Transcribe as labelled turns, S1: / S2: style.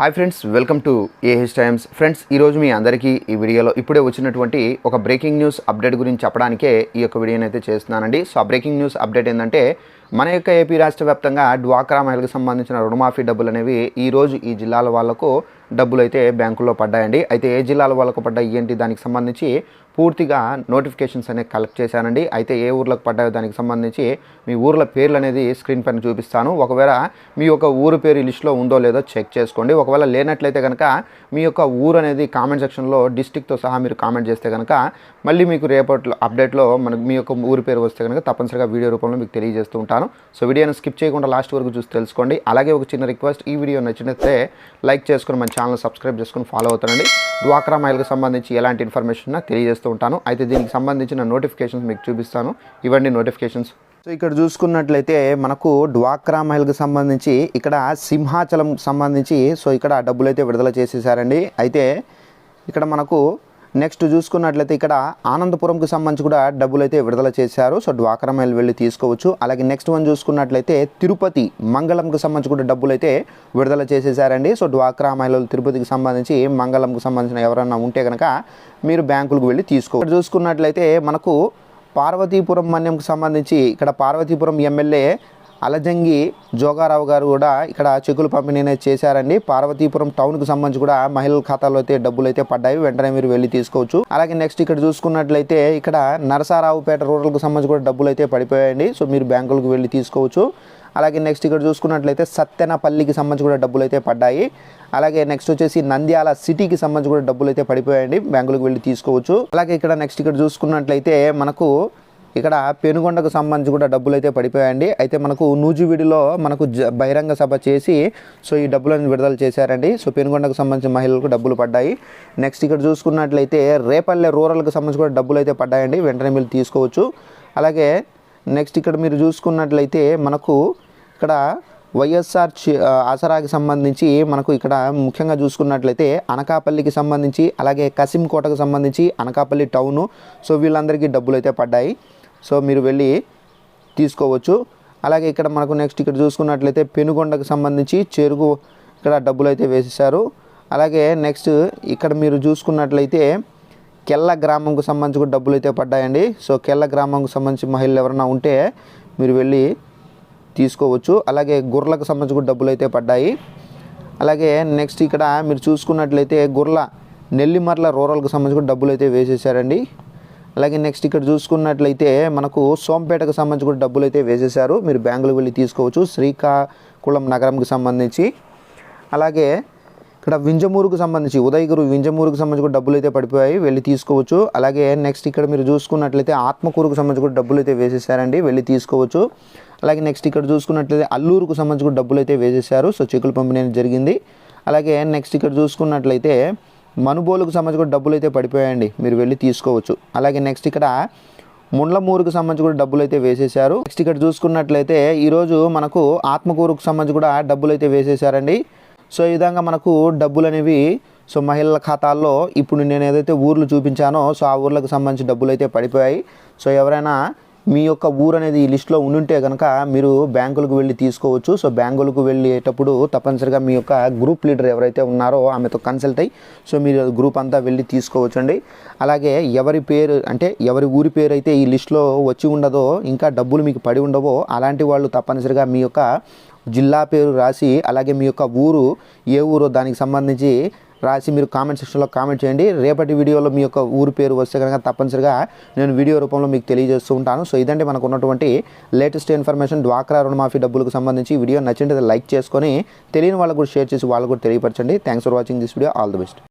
S1: Hi friends welcome to A H times. Friends ఈరోజు మీ అందరికీ ఈ వీడియోలో ఇప్పుడే వచ్చినటువంటి ఒక బ్రేకింగ్ న్యూస్ అప్డేట్ గురించి చెప్పడానికే ఈ యొక్క వీడియోని అయితే చేస్తున్నానండి. సో ఆ బ్రేకింగ్ న్యూస్ అప్డేట్ ఏంటంటే మన యొక్క ఏపీ రాష్ట్ర వ్యాప్తంగా డ్వాక్రా మహిళలకు సంబంధించిన రుణమాఫీ డబ్బులు అనేవి ఈ రోజు ఈ జిల్లాల వాళ్ళకు డబ్బులు అయితే బ్యాంకుల్లో పడ్డాయండి. అయితే ఏ జిల్లాల వాళ్ళకు పడ్డాయి ఏంటి దానికి సంబంధించి పూర్తిగా నోటిఫికేషన్స్ అనేవి కలెక్ట్ చేశానండి. అయితే ఏ ఊర్లకు పడ్డాయో దానికి సంబంధించి మీ ఊర్ల పేర్లు అనేది స్క్రీన్ పైన చూపిస్తాను. ఒకవేళ మీ యొక్క ఊరు పేరు ఈ లిస్ట్లో ఉందో లేదో చెక్ చేసుకోండి. ఒకవేళ లేనట్లయితే కనుక మీ యొక్క ఊరు అనేది కామెంట్ సెక్షన్లో డిస్టిక్తో సహా మీరు కామెంట్ చేస్తే కనుక మళ్ళీ మీకు రేపట్లో అప్డేట్లో మనకు మీ యొక్క ఊరు పేరు వస్తే కనుక తప్పనిసరిగా వీడియో రూపంలో మీకు తెలియజేస్తూ ఉంటాను సో వీడియోని స్కిప్ చేయకుండా లాస్ట్ వరకు చూసి తెలుసుకోండి. అలాగే ఒక చిన్న రిక్వెస్ట్ ఈ వీడియో నచ్చినట్లయితే లైక్ చేసుకుని మంచి ఛానల్ సబ్స్క్రైబ్ చేసుకుని ఫాలో అవుతానండి. డ్వాక్రా మహిళకు సంబంధించి ఎలాంటి ఇన్ఫర్మేషన్ తెలియజేస్తూ ఉంటాను. అయితే దీనికి సంబంధించిన నోటిఫికేషన్స్ మీకు చూపిస్తాను. ఇవ్వండి నోటిఫికేషన్స్. సో ఇక్కడ చూసుకున్నట్లయితే మనకు డ్వాక్రా మహిళకు సంబంధించి ఇక్కడ సింహాచలం సంబంధించి సో ఇక్కడ డబ్బులు అయితే విడుదల చేసేసారండి. అయితే ఇక్కడ మనకు నెక్స్ట్ చూసుకున్నట్లయితే ఇక్కడ ఆనందపురంకి సంబంధించి కూడా డబ్బులు అయితే విడుదల చేశారు. సో డ్వాక్రా వెళ్ళి తీసుకోవచ్చు. అలాగే నెక్స్ట్ వన్ చూసుకున్నట్లయితే తిరుపతి మంగళంకి సంబంధించి కూడా డబ్బులు అయితే విడుదల చేసేసారండి. సో డ్వాక్రా మహిళలు తిరుపతికి సంబంధించి మంగళంకు సంబంధించిన ఎవరైనా ఉంటే కనుక మీరు బ్యాంకులకు వెళ్ళి తీసుకో చూసుకున్నట్లయితే మనకు పార్వతీపురం మన్యంకు సంబంధించి ఇక్కడ పార్వతీపురం ఎమ్మెల్యే అలజంగి జోగారావు గారు కూడా ఇక్కడ చెక్కులు పంపిణీ అనేది చేశారండి. పార్వతీపురం టౌన్కు సంబంధించి కూడా మహిళల ఖాతాలో అయితే డబ్బులు అయితే పడ్డాయి. వెంటనే మీరు వెళ్ళి తీసుకోవచ్చు. అలాగే నెక్స్ట్ ఇక్కడ చూసుకున్నట్లయితే ఇక్కడ నరసారావుపేట రూరల్కి సంబంధించి కూడా డబ్బులు అయితే పడిపోయాయండి. సో మీరు బ్యాంకులకు వెళ్ళి తీసుకోవచ్చు. అలాగే నెక్స్ట్ ఇక్కడ చూసుకున్నట్లయితే సత్తెనపల్లికి సంబంధించి కూడా డబ్బులు అయితే పడ్డాయి. అలాగే నెక్స్ట్ వచ్చేసి నంద్యాల సిటీకి సంబంధించి కూడా డబ్బులు అయితే పడిపోయాయండి. బ్యాంకులకు వెళ్ళి తీసుకోవచ్చు. అలాగే ఇక్కడ నెక్స్ట్ ఇక్కడ చూసుకున్నట్లయితే మనకు ఇక్కడ పెనుగొండకు సంబంధించి కూడా డబ్బులు అయితే పడిపోయాయండి. అయితే మనకు నూజివీడిలో మనకు జ బహిరంగ సభ చేసి సో ఈ డబ్బులను విడుదల చేశారండి. సో పెనుగొండకు సంబంధించిన మహిళలకు డబ్బులు పడ్డాయి. నెక్స్ట్ ఇక్కడ చూసుకున్నట్లయితే రేపల్లె రూరల్కి సంబంధించి కూడా డబ్బులు అయితే పడ్డాయండి. వెంటనే మీరు తీసుకోవచ్చు. అలాగే నెక్స్ట్ ఇక్కడ మీరు చూసుకున్నట్లయితే మనకు ఇక్కడ వైఎస్ఆర్ ఆసరాకి సంబంధించి మనకు ఇక్కడ ముఖ్యంగా చూసుకున్నట్లయితే అనకాపల్లికి సంబంధించి అలాగే కసింకోటకు సంబంధించి అనకాపల్లి టౌను. సో వీళ్ళందరికీ డబ్బులు అయితే పడ్డాయి. సో మీరు వెళ్ళి తీసుకోవచ్చు. అలాగే ఇక్కడ మనకు నెక్స్ట్ ఇక్కడ చూసుకున్నట్లయితే పెనుగొండకు సంబంధించి చెరుకు ఇక్కడ డబ్బులు అయితే వేసేసారు అలాగే నెక్స్ట్ ఇక్కడ మీరు చూసుకున్నట్లయితే కెల్ల గ్రామంకు సంబంధించి డబ్బులు అయితే పడ్డాయండి. సో కెల్ల గ్రామంకు సంబంధించి మహిళలు ఎవరైనా ఉంటే మీరు వెళ్ళి తీసుకోవచ్చు. అలాగే గుర్రకు సంబంధించి డబ్బులు అయితే పడ్డాయి. అలాగే నెక్స్ట్ ఇక్కడ మీరు చూసుకున్నట్లయితే గుర్ల నెల్లిమర్ల రూరల్కి సంబంధించి డబ్బులు అయితే వేసేసారండి అలాగే నెక్స్ట్ ఇక్కడ చూసుకున్నట్లయితే మనకు సోంపేటకు సంబంధించి కూడా డబ్బులు అయితే వేసేసారు మీరు బ్యాంకులకు వెళ్ళి తీసుకోవచ్చు. శ్రీకాకుళం నగరంకి సంబంధించి. అలాగే ఇక్కడ వింజమూరుకు సంబంధించి ఉదయగిరి వింజమూరుకు సంబంధించి కూడా డబ్బులు అయితే పడిపోయాయి. వెళ్ళి తీసుకోవచ్చు. అలాగే నెక్స్ట్ ఇక్కడ మీరు చూసుకున్నట్లయితే ఆత్మకూరుకు సంబంధించి కూడా డబ్బులు అయితే వేసేసారండి వెళ్ళి తీసుకోవచ్చు. అలాగే నెక్స్ట్ ఇక్కడ చూసుకున్నట్లయితే అల్లూరుకు సంబంధించి కూడా డబ్బులు అయితే వేసేసారు సో చెక్కులు పంపిణీ అనేది జరిగింది. అలాగే నెక్స్ట్ ఇక్కడ చూసుకున్నట్లయితే మనుబోలుకు సంబంధించి కూడా డబ్బులు అయితే పడిపోయాయండి. మీరు వెళ్ళి తీసుకోవచ్చు. అలాగే నెక్స్ట్ ఇక్కడ ముండ్లమూరుకు సంబంధించి కూడా డబ్బులు అయితే వేసేశారు. నెక్స్ట్ ఇక్కడ చూసుకున్నట్లయితే ఈరోజు మనకు ఆత్మకూరుకు సంబంధించి కూడా డబ్బులు అయితే వేసేశారండి. సో ఈ విధంగా మనకు డబ్బులు అనేవి సో మహిళల ఖాతాల్లో ఇప్పుడు నేను ఏదైతే ఊర్లు చూపించానో సో ఆ ఊర్లకు సంబంధించి డబ్బులు అయితే పడిపోయాయి. సో ఎవరైనా మీ యొక్క ఊరు అనేది ఈ లిస్ట్లో ఉండుంటే కనుక మీరు బ్యాంకులకు వెళ్ళి తీసుకోవచ్చు. సో బ్యాంకులకు వెళ్ళేటప్పుడు తప్పనిసరిగా మీ యొక్క గ్రూప్ లీడర్ ఎవరైతే ఉన్నారో ఆమెతో కన్సల్ట్ అయ్యి సో మీరు గ్రూప్ అంతా వెళ్ళి తీసుకోవచ్చు అండి అలాగే ఎవరి పేరు అంటే ఎవరి ఊరి పేరు అయితే ఈ లిస్ట్లో వచ్చి ఉండదో ఇంకా డబ్బులు మీకు పడి ఉండవో అలాంటి వాళ్ళు తప్పనిసరిగా మీ యొక్క జిల్లా పేరు రాసి అలాగే మీ యొక్క ఊరు ఏ ఊరో దానికి సంబంధించి రాసి మీరు కామెంట్ సెక్షన్లో కామెంట్ చేయండి. రేపటి వీడియోలో మీ యొక్క ఊరు పేరు వస్తే కనుక తప్పనిసరిగా నేను వీడియో రూపంలో మీకు తెలియజేస్తూ ఉంటాను. సో ఇదంటే మనకు ఉన్నటువంటి లేటెస్ట్ ఇన్ఫర్మేషన్. డ్వాక్రా రుణమాఫీ డబ్బులకు సంబంధించి వీడియో నచ్చింటే లైక్ చేసుకొని తెలియని వాళ్ళకు కూడా షేర్ చేసి వాళ్ళు కూడా తెలియపరచండి. Thanks for watching this video all the best